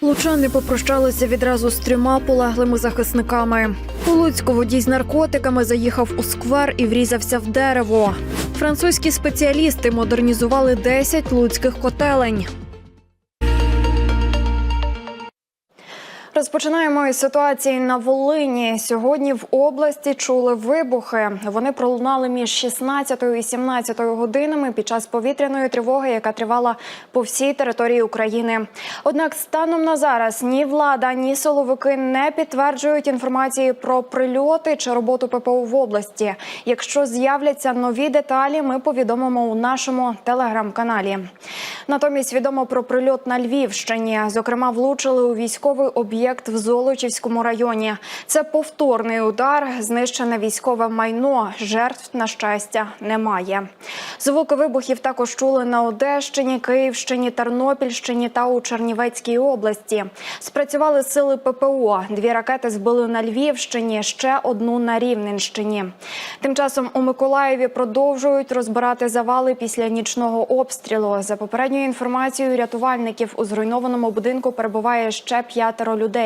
Лучани попрощалися відразу з трьома полеглими захисниками. У Луцьку водій з наркотиками заїхав у сквер і врізався в дерево. Французькі спеціалісти модернізували 10 луцьких котелень. Розпочинаємо із ситуації на Волині. Сьогодні в області чули вибухи. Вони пролунали між 16 і 17 годинами під час повітряної тривоги, яка тривала по всій території України. Однак, станом на зараз ні влада, ні силовики не підтверджують інформації про прильоти чи роботу ППО в області. Якщо з'являться нові деталі, ми повідомимо у нашому телеграм-каналі. Натомість відомо про прильот на Львівщині. Зокрема, влучили у військовий об'єкт в Золочівському районі. Це повторний удар, знищене військове майно. Жертв на щастя немає. Звуки вибухів також чули на Одещині, Київщині, Тернопільщині та у Чернівецькій області. Спрацювали сили ППО. Дві ракети збили на Львівщині, ще одну на Рівненщині. Тим часом у Миколаєві продовжують розбирати завали після нічного обстрілу. За попередньою інформацією рятувальників у зруйнованому будинку перебуває ще п'ятеро людей.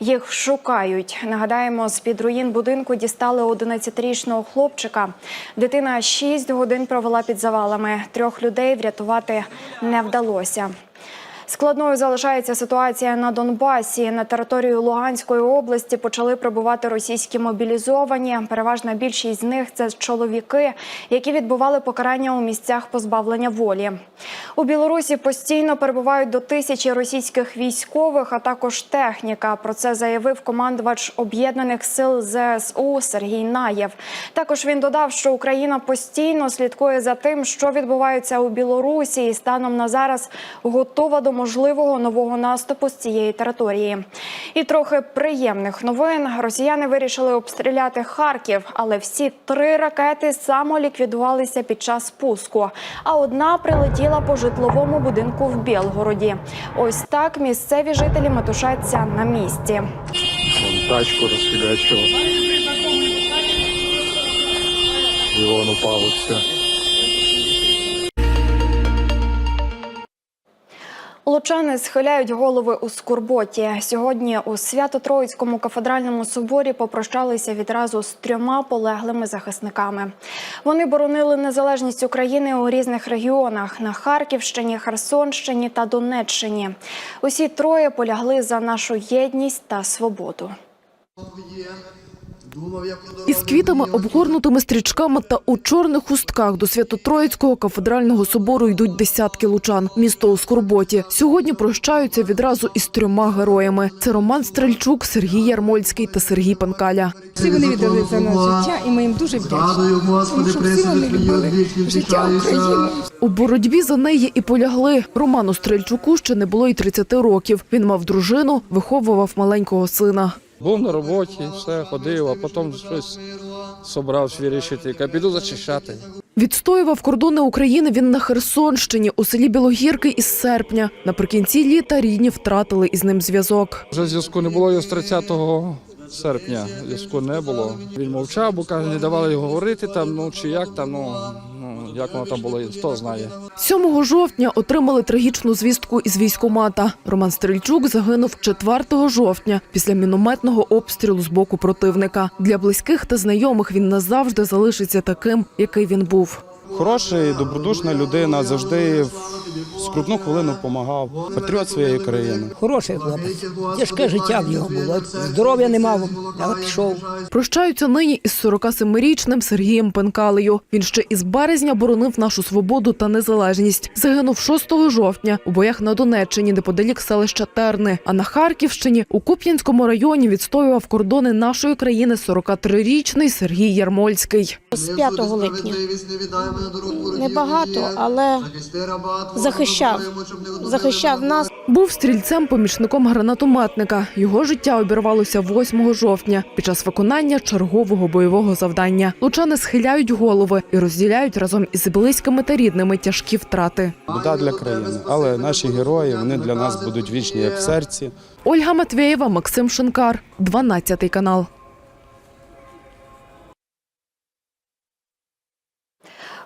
Їх шукають. Нагадаємо, з під руїн будинку дістали 11-річного хлопчика. Дитина 6 годин провела під завалами. Трьох людей врятувати не вдалося. Складною залишається ситуація на Донбасі. На територію Луганської області почали прибувати російські мобілізовані. Переважна більшість з них це чоловіки, які відбували покарання у місцях позбавлення волі. У Білорусі постійно перебувають до тисячі російських військових, а також техніка. Про це заявив командувач об'єднаних сил ЗСУ Сергій Наєв. Також він додав, що Україна постійно слідкує за тим, що відбувається у Білорусі, і станом на зараз готова до можливого нового наступу з цієї території. І трохи приємних новин. Росіяни вирішили обстріляти Харків, але всі три ракети самоліквідувалися під час пуску. А одна прилетіла по житловому будинку в Білгороді. Ось так місцеві жителі метушаться на місці. Тачку расфигачил. И он упал Лучани схиляють голови у скорботі. Сьогодні у Свято-Троїцькому кафедральному соборі попрощалися відразу з трьома полеглими захисниками. Вони боронили незалежність України у різних регіонах на Харківщині, Херсонщині та Донеччині. Усі троє полягли за нашу єдність та свободу. Із квітами, обгорнутими стрічками та у чорних хустках до Свято-Троїцького кафедрального собору йдуть десятки лучан. Місто у Скорботі. Сьогодні прощаються відразу із трьома героями: це Роман Стрельчук, Сергій Ярмольський та Сергій Панкаля. Всі вони віддали за нас життя, і ми їм дуже вдячні. Тому що всі вони любили життя України. У боротьбі за неї і полягли. Роману Стрельчуку ще не було й 30 років. Він мав дружину, виховував маленького сина. Був на роботі, все ходив, а потім щось собрався вирішити, яка піду зачищати. Відстоював кордони України він на Херсонщині у селі Білогірки із серпня. Наприкінці літа рідні втратили із ним зв'язок. Вже зв'язку не було його з 30 серпня. Зв'язку не було. Він мовчав, бо каже, не давали його говорити там, ну чи як там, ну, як воно там було, хто знає. 7 жовтня отримали трагічну звістку із військомата. Роман Стрельчук загинув 4 жовтня після мінометного обстрілу з боку противника. Для близьких та знайомих він назавжди залишиться таким, який він був. Хороший, добродушна людина, завжди в скрутну хвилину допомагав. Патріот своєї країни. Хороший хлопець. Тяжке життя в нього було. Здоров'я не мав, але пішов. Прощаються нині із 47-річним Сергієм Пенкалею. Він ще із березня боронив нашу свободу та незалежність. Загинув 6 жовтня у боях на Донеччині, неподалік селища Терни. А на Харківщині у Куп'янському районі відстоював кордони нашої країни 43-річний Сергій Ярмольський. З 5 липня небагато, але захищав. Захищав нас. Був стрільцем-помічником гранатометника. Його життя обірвалося 8 жовтня під час виконання чергового бойового завдання. Лучани схиляють голови і розділяють разом із близькими та рідними тяжкі втрати. Біда для країни. Але наші герої вони для нас будуть вічні як в серці. Ольга Матвєєва, Максим Шинкар, 12 канал.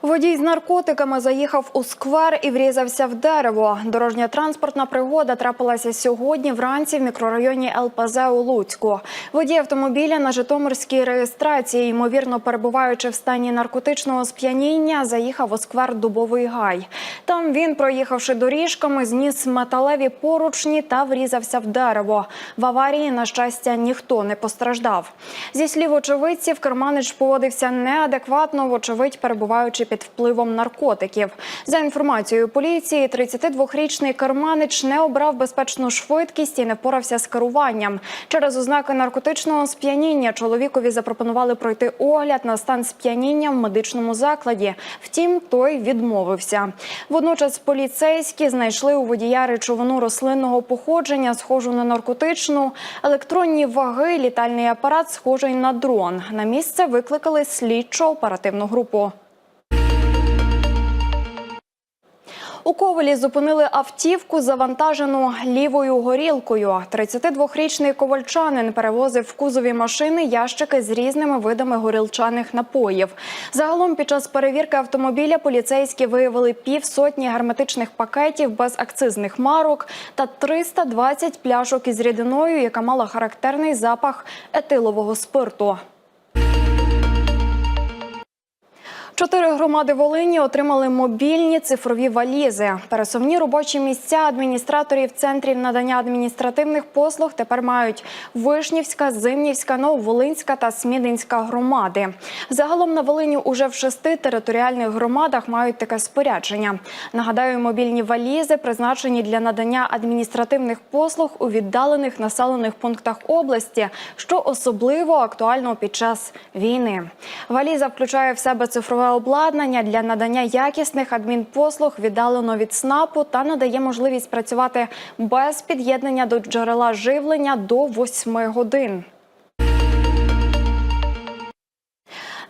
Водій з наркотиками заїхав у сквер і врізався в дерево. Дорожня транспортна пригода трапилася сьогодні вранці в мікрорайоні ЛПЗ у Луцьку. Водій автомобіля на Житомирській реєстрації, ймовірно перебуваючи в стані наркотичного сп'яніння, заїхав у сквер Дубовий гай. Там він, проїхавши доріжками, зніс металеві поручні та врізався в дерево. В аварії, на щастя, ніхто не постраждав. Зі слів очевидців, керманич поводився неадекватно, вочевидь, перебуваючи під впливом наркотиків. За інформацією поліції, 32-річний керманич не обрав безпечну швидкість і не впорався з керуванням. Через ознаки наркотичного сп'яніння чоловікові запропонували пройти огляд на стан сп'яніння в медичному закладі. Втім, той відмовився. Водночас поліцейські знайшли у водія речовину рослинного походження, схожу на наркотичну, електронні ваги, літальний апарат, схожий на дрон. На місце викликали слідчо оперативну групу. У Ковелі зупинили автівку, завантажену лівою горілкою. 32-річний ковальчанин перевозив в кузові машини ящики з різними видами горілчаних напоїв. Загалом під час перевірки автомобіля поліцейські виявили півсотні герметичних пакетів без акцизних марок та 320 пляшок із рідиною, яка мала характерний запах етилового спирту. Чотири громади Волині отримали мобільні цифрові валізи. Пересувні робочі місця адміністраторів центрів надання адміністративних послуг тепер мають Вишнівська, Зимнівська, Нововолинська та Смідинська громади. Загалом на Волині уже в шести територіальних громадах мають таке спорядження. Нагадаю, мобільні валізи призначені для надання адміністративних послуг у віддалених населених пунктах області, що особливо актуально під час війни. Валіза включає в себе цифрове обладнання для надання якісних адмінпослуг віддалено від СНАПу та надає можливість працювати без під'єднання до джерела живлення до 8 годин.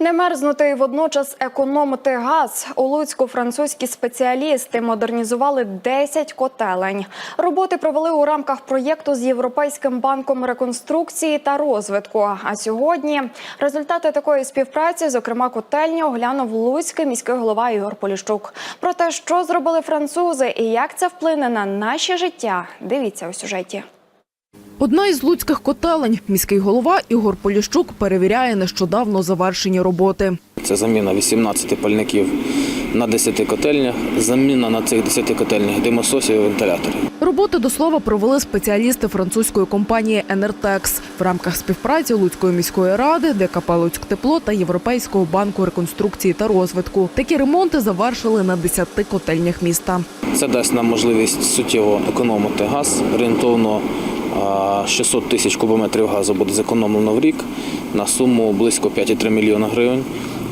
Не мерзнути і водночас економити газ. У Луцьку французькі спеціалісти модернізували 10 котелень. Роботи провели у рамках проєкту з Європейським банком реконструкції та розвитку. А сьогодні результати такої співпраці, зокрема котельні, оглянув Луцький міський голова Ігор Поліщук. Про те, що зробили французи і як це вплине на наше життя, дивіться у сюжеті. Одна із луцьких котелень. Міський голова Ігор Поліщук перевіряє нещодавно завершені роботи. Це заміна 18 пальників на 10 котельнях, заміна на цих 10 котельнях димососів і вентиляторів. Роботи до слова провели спеціалісти французької компанії «Енертекс» в рамках співпраці Луцької міської ради, ДКП «Луцьктепло» та Європейського банку реконструкції та розвитку. Такі ремонти завершили на 10 котельнях міста. Це дасть нам можливість суттєво економити газ. Орієнтовно 600 тисяч кубометрів газу буде зекономлено в рік на суму близько 5,3 мільйона гривень.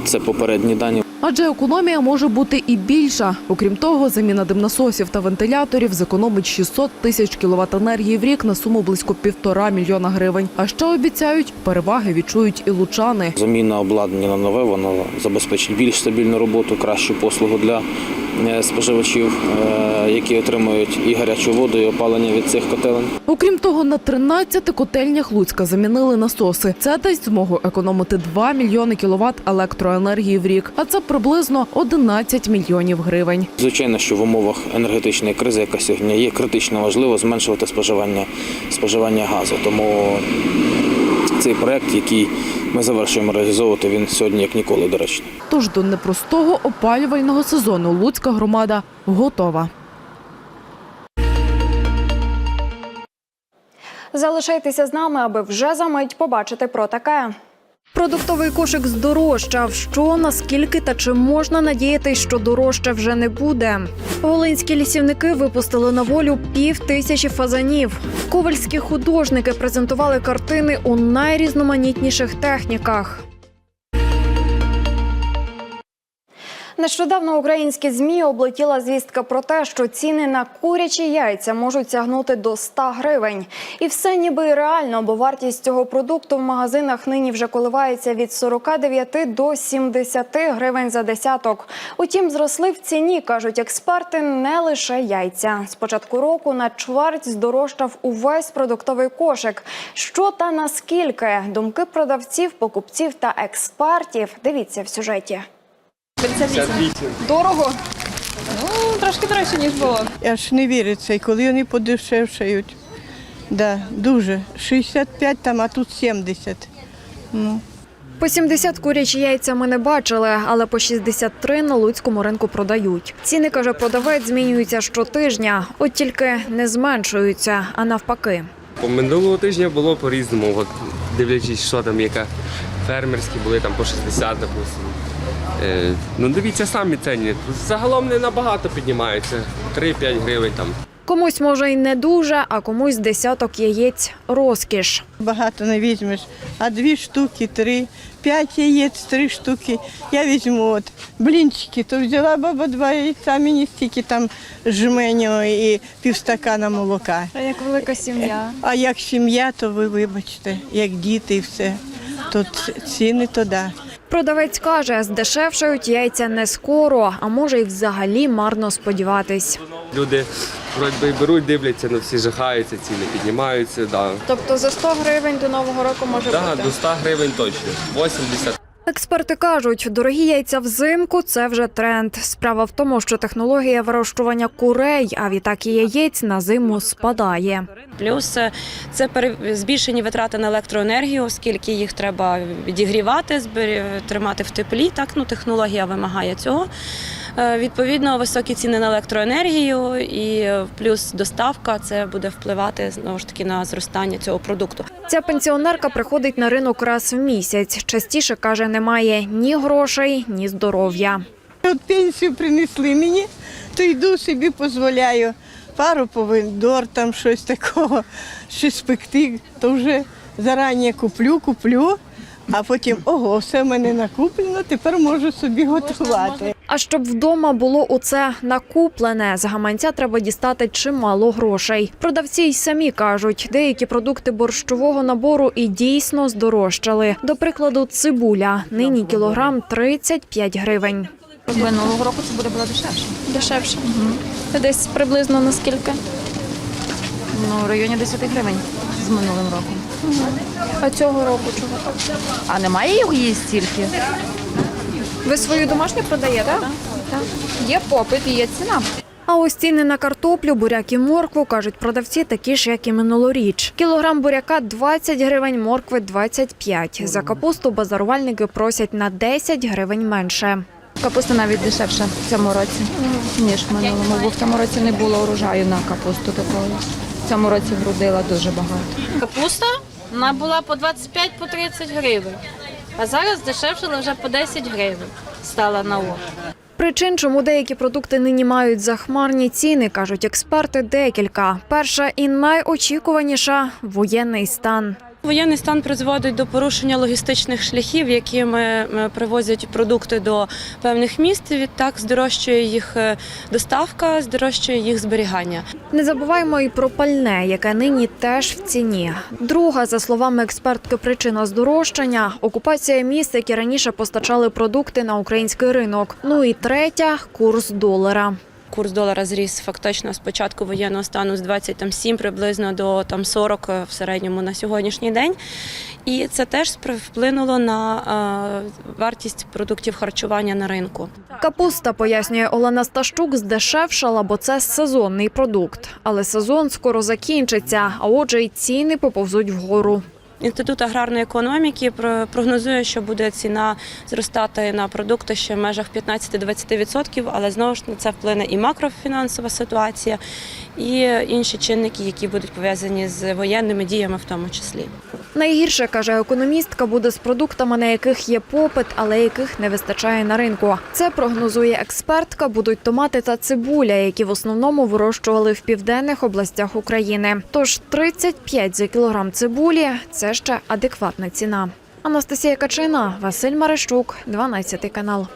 Це попередні дані. Адже економія може бути і більша. Окрім того, заміна димнасосів та вентиляторів зекономить 600 тисяч кіловат енергії в рік на суму близько півтора мільйона гривень. А ще обіцяють, переваги відчують і лучани. Заміна обладнання на нове воно забезпечить більш стабільну роботу, кращу послугу для споживачів, е, які отримують і гарячу воду, і опалення від цих котелень. Окрім того, на 13 котельнях Луцька замінили насоси. Це дасть змогу економити 2 мільйони кіловат електроенергії в рік, а це приблизно 11 мільйонів гривень. Звичайно, що в умовах енергетичної кризи, яка сьогодні є, критично важливо зменшувати споживання, споживання газу. Тому цей проект, який ми завершуємо реалізовувати, він сьогодні як ніколи доречний. Тож до непростого опалювального сезону Луцька громада готова. Залишайтеся з нами, аби вже за мить побачити про таке. Продуктовий кошик здорожчав. Що, наскільки та чи можна надіятись, що дорожче вже не буде? Волинські лісівники випустили на волю пів тисячі фазанів. Ковальські художники презентували картини у найрізноманітніших техніках. Нещодавно українські змі облетіла звістка про те, що ціни на курячі яйця можуть сягнути до 100 гривень. І все ніби реально, бо вартість цього продукту в магазинах нині вже коливається від 49 до 70 гривень за десяток. Утім, зросли в ціні, кажуть експерти, не лише яйця. З початку року на чверть здорожчав увесь продуктовий кошик. Що та наскільки? Думки продавців, покупців та експертів. Дивіться в сюжеті. Дорого. Аж не віриться, і коли вони подешевшають. Да, дуже. 65 там, а тут 70. Ну. По 70 курячі яйця ми не бачили, але по 63 на луцькому ринку продають. Ціни, каже продавець, змінюються щотижня, от тільки не зменшуються, а навпаки. По минулого тижня було по-різному, от, дивлячись, що там, яка фермерські були там по 60, допустим. Е, ну дивіться самі ціні. Загалом не набагато піднімаються. 3-5 гривень там. Комусь може й не дуже, а комусь десяток яєць розкіш. Багато не візьмеш, а дві штуки, три, п'ять яєць, три штуки. Я візьму от блінчики, то взяла баба два яйця, мені стільки там жменю і півстакана молока. А як велика сім'я? А як сім'я, то ви вибачте, як діти і все. То ціни то да. Продавець каже, здешевшають яйця не скоро, а може й взагалі марно сподіватись. Люди вроді би беруть, дивляться, але всі жахаються, ціни піднімаються. Да. Тобто за 100 гривень до нового року може Да, до 100 гривень точно. 80 Експерти кажуть, дорогі яйця взимку це вже тренд. Справа в тому, що технологія вирощування курей, а відтак і яєць на зиму спадає. Плюс е, це збільшені витрати на електроенергію, оскільки їх треба відігрівати, тримати в теплі. Так, ну технологія вимагає цього. Е, Відповідно, високі ціни на електроенергію і е, плюс доставка це буде впливати знову ж таки на зростання цього продукту. Ця пенсіонерка приходить на ринок раз в місяць. Частіше каже, немає ні грошей, ні здоров'я. От пенсію принесли мені, то йду собі дозволяю. Пару повиндор, там щось такого, щось пекти, то вже зарані куплю, куплю, а потім ого, все в мене накуплено, тепер можу собі готувати. А щоб вдома було оце накуплене, з гаманця треба дістати чимало грошей. Продавці й самі кажуть, деякі продукти борщового набору і дійсно здорожчали. До прикладу, цибуля нині кілограм 35 гривень. Минулого року це буде було дешевше. Дешевше. Це десь приблизно на скільки? Ну, в районі 10 гривень з минулим роком. А цього року чого так? А немає його її стільки? Ви свою домашню продаєте? Так. Є попит і є ціна. А ось ціни на картоплю, буряк і моркву, кажуть продавці, такі ж, як і минулоріч. Кілограм буряка 20 гривень, моркви 25. За капусту базарувальники просять на 10 гривень менше. Капуста навіть дешевша в цьому році, ніж в минулому. Бо в цьому році не було урожаю на капусту такої. В цьому році грудила дуже багато. Капуста вона була по 25 по 30 гривень, а зараз дешевшила вже по 10 гривень. Стала на око. Причин, чому деякі продукти нині мають захмарні ціни, кажуть експерти, декілька. Перша і найочікуваніша воєнний стан. Воєнний стан призводить до порушення логістичних шляхів, якими привозять продукти до певних міст. Відтак здорожчує їх е, доставка, здорожчує їх зберігання. Не забуваємо і про пальне, яке нині теж в ціні. Друга, за словами експертки, причина здорожчання окупація міст, які раніше постачали продукти на український ринок. Ну і третя курс долара. Курс долара зріс фактично з початку воєнного стану з 27 приблизно до там 40 в середньому на сьогоднішній день. І це теж вплинуло на е, вартість продуктів харчування на ринку. Капуста, пояснює Олена Сташчук, здешевшала, бо це сезонний продукт. Але сезон скоро закінчиться, а отже, й ціни поповзуть вгору. Інститут аграрної економіки про- прогнозує, що буде ціна зростати на продукти ще в межах 15-20%, але знову ж на це вплине і макрофінансова ситуація, і інші чинники, які будуть пов'язані з воєнними діями, в тому числі. Найгірше, каже економістка, буде з продуктами, на яких є попит, але яких не вистачає на ринку. Це прогнозує експертка. Будуть томати та цибуля, які в основному вирощували в південних областях України. Тож 35 за кілограм цибулі це ще адекватна ціна. Анастасія Качина, Василь Марещук, 12 канал.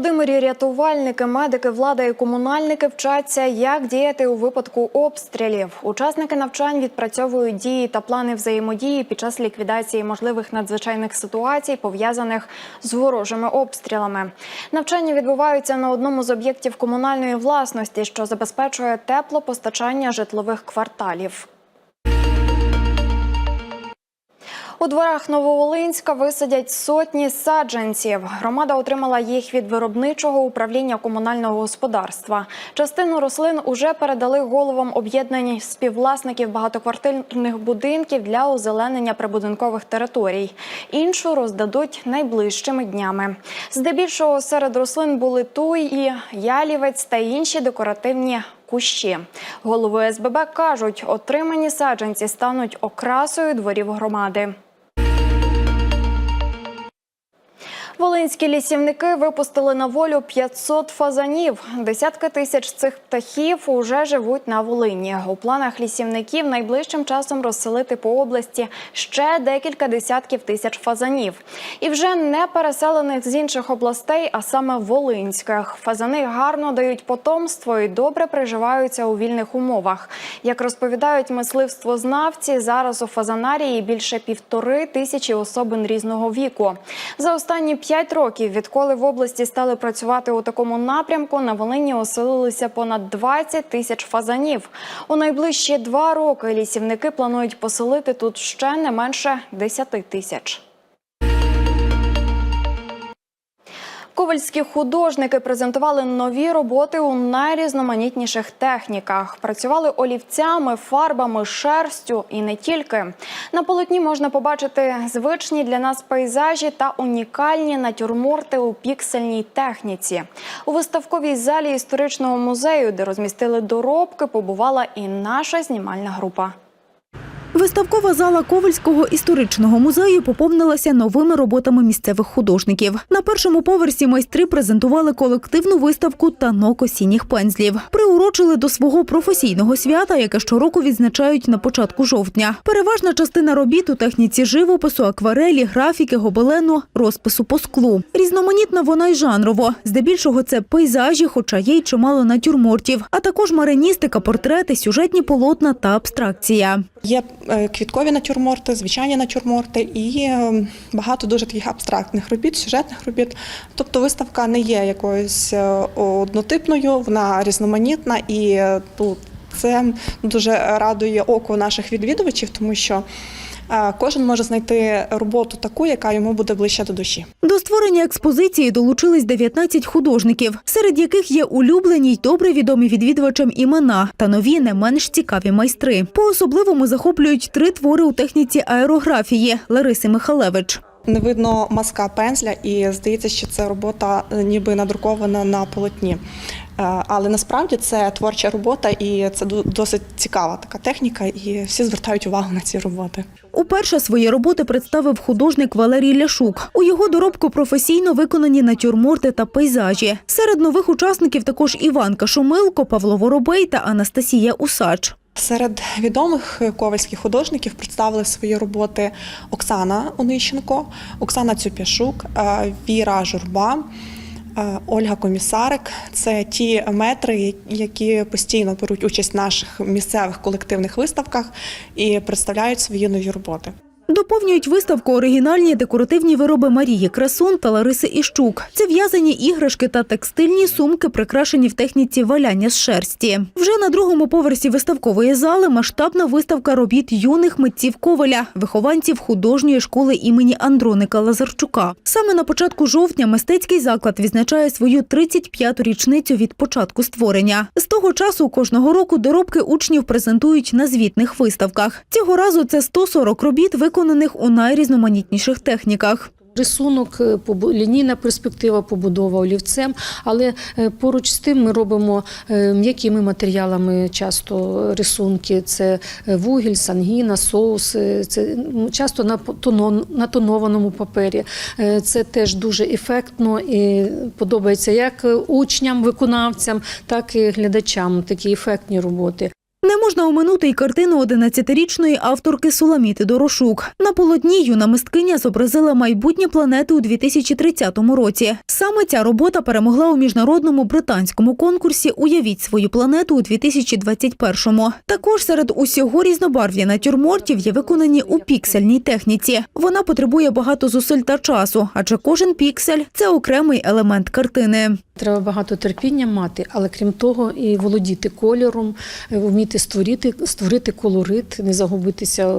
Володимирі рятувальники, медики, влада і комунальники вчаться, як діяти у випадку обстрілів. Учасники навчань відпрацьовують дії та плани взаємодії під час ліквідації можливих надзвичайних ситуацій, пов'язаних з ворожими обстрілами. Навчання відбуваються на одному з об'єктів комунальної власності, що забезпечує теплопостачання житлових кварталів. У дворах Нововолинська висадять сотні саджанців. Громада отримала їх від виробничого управління комунального господарства. Частину рослин уже передали головам об'єднань співвласників багатоквартирних будинків для озеленення прибудинкових територій. Іншу роздадуть найближчими днями. Здебільшого серед рослин були туї, ялівець та інші декоративні кущі. Голови СББ кажуть, отримані саджанці стануть окрасою дворів громади. Волинські лісівники випустили на волю 500 фазанів. Десятки тисяч цих птахів уже живуть на Волині. У планах лісівників найближчим часом розселити по області ще декілька десятків тисяч фазанів. І вже не переселених з інших областей, а саме волинських. Фазани гарно дають потомство і добре приживаються у вільних умовах. Як розповідають мисливствознавці, зараз у фазанарії більше півтори тисячі особин різного віку. За останні п'ять років, відколи в області стали працювати у такому напрямку, на Волині оселилися понад 20 тисяч фазанів. У найближчі два роки лісівники планують поселити тут ще не менше 10 тисяч. Ковальські художники презентували нові роботи у найрізноманітніших техніках. Працювали олівцями, фарбами, шерстю і не тільки. На полотні можна побачити звичні для нас пейзажі та унікальні натюрморти у піксельній техніці. У виставковій залі історичного музею, де розмістили доробки, побувала і наша знімальна група. Виставкова зала Ковальського історичного музею поповнилася новими роботами місцевих художників. На першому поверсі майстри презентували колективну виставку танок осінніх пензлів. Приурочили до свого професійного свята, яке щороку відзначають на початку жовтня. Переважна частина робіт у техніці живопису, акварелі, графіки, гобелену, розпису по склу. Різноманітна вона й жанрово. Здебільшого це пейзажі, хоча є й чимало натюрмортів, а також мариністика, портрети, сюжетні полотна та абстракція. Є квіткові натюрморти, звичайні натюрморти і е, багато дуже таких абстрактних робіт, сюжетних робіт. Тобто виставка не є якоюсь е, однотипною, вона різноманітна і е, тут це дуже радує око наших відвідувачів, тому що е, кожен може знайти роботу таку, яка йому буде ближче до душі. До створення експозиції долучились 19 художників, серед яких є улюблені й добре відомі відвідувачам імена та нові не менш цікаві майстри. По особливому захоплюють три твори у техніці аерографії Лариси Михалевич. Не видно маска пензля, і здається, що це робота е, ніби надрукована на полотні. Е, Але насправді це творча робота, і це досить цікава така техніка, і всі звертають увагу на ці роботи. Уперше свої роботи представив художник Валерій Ляшук. У його доробку професійно виконані натюрморти та пейзажі. Серед нових учасників також Іванка Шумилко, Павло Воробей та Анастасія Усач. Серед відомих ковальських художників представили свої роботи Оксана Онищенко, Оксана Цюпяшук, е, Віра Журба. Е, Ольга Комісарик це ті метри, які постійно беруть участь в наших місцевих колективних виставках і представляють свої нові роботи. Доповнюють виставку оригінальні декоративні вироби Марії Красун та Лариси Іщук. Це в'язані іграшки та текстильні сумки, прикрашені в техніці валяння з шерсті. Вже на другому поверсі виставкової зали масштабна виставка робіт юних митців Коваля, вихованців художньої школи імені Андроника Лазарчука. Саме на початку жовтня мистецький заклад відзначає свою 35-ту річницю від початку створення. З того часу кожного року доробки учнів презентують на звітних виставках. Цього разу це 140 робіт, виконаних у найрізноманітніших техніках. Рисунок, е, лінійна перспектива, побудова олівцем, але е, поруч з тим ми робимо е, м'якими матеріалами часто рисунки. Це вугіль, сангіна, соус, це часто на тонованому папері. Це теж дуже ефектно і подобається як учням, виконавцям, так і глядачам. Такі ефектні роботи. Не можна оминути й картину 11-річної авторки Суламіти Дорошук. На полотні юна мисткиня зобразила майбутнє планети у 2030 році. Саме ця робота перемогла у міжнародному британському конкурсі Уявіть свою планету у 2021-му. Також серед усього різнобарв'я натюрмортів є виконані у піксельній техніці. Вона потребує багато зусиль та часу, адже кожен піксель це окремий елемент картини. Треба багато терпіння мати, але крім того, і володіти кольором, е, вміти створити, створити колорит, не загубитися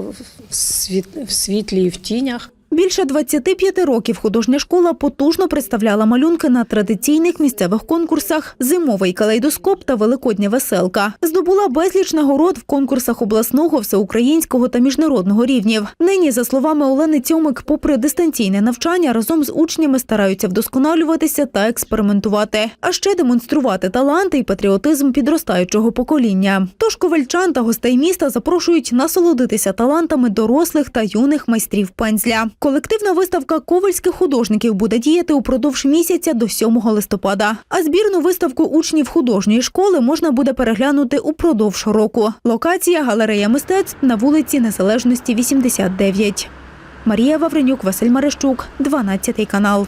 в світлі і в тінях. Більше 25 років художня школа потужно представляла малюнки на традиційних місцевих конкурсах Зимовий калейдоскоп та Великодня веселка. Здобула безліч нагород в конкурсах обласного, всеукраїнського та міжнародного рівнів. Нині, за словами Олени Цьомик, попри дистанційне навчання, разом з учнями стараються вдосконалюватися та експериментувати, а ще демонструвати таланти і патріотизм підростаючого покоління. Тож ковальчан та гостей міста запрошують насолодитися талантами дорослих та юних майстрів пензля. Колективна виставка ковальських художників буде діяти упродовж місяця до 7 листопада. А збірну виставку учнів художньої школи можна буде переглянути упродовж року. Локація галерея мистецтв на вулиці Незалежності 89. Марія Вавренюк, Василь Марищук, 12 канал.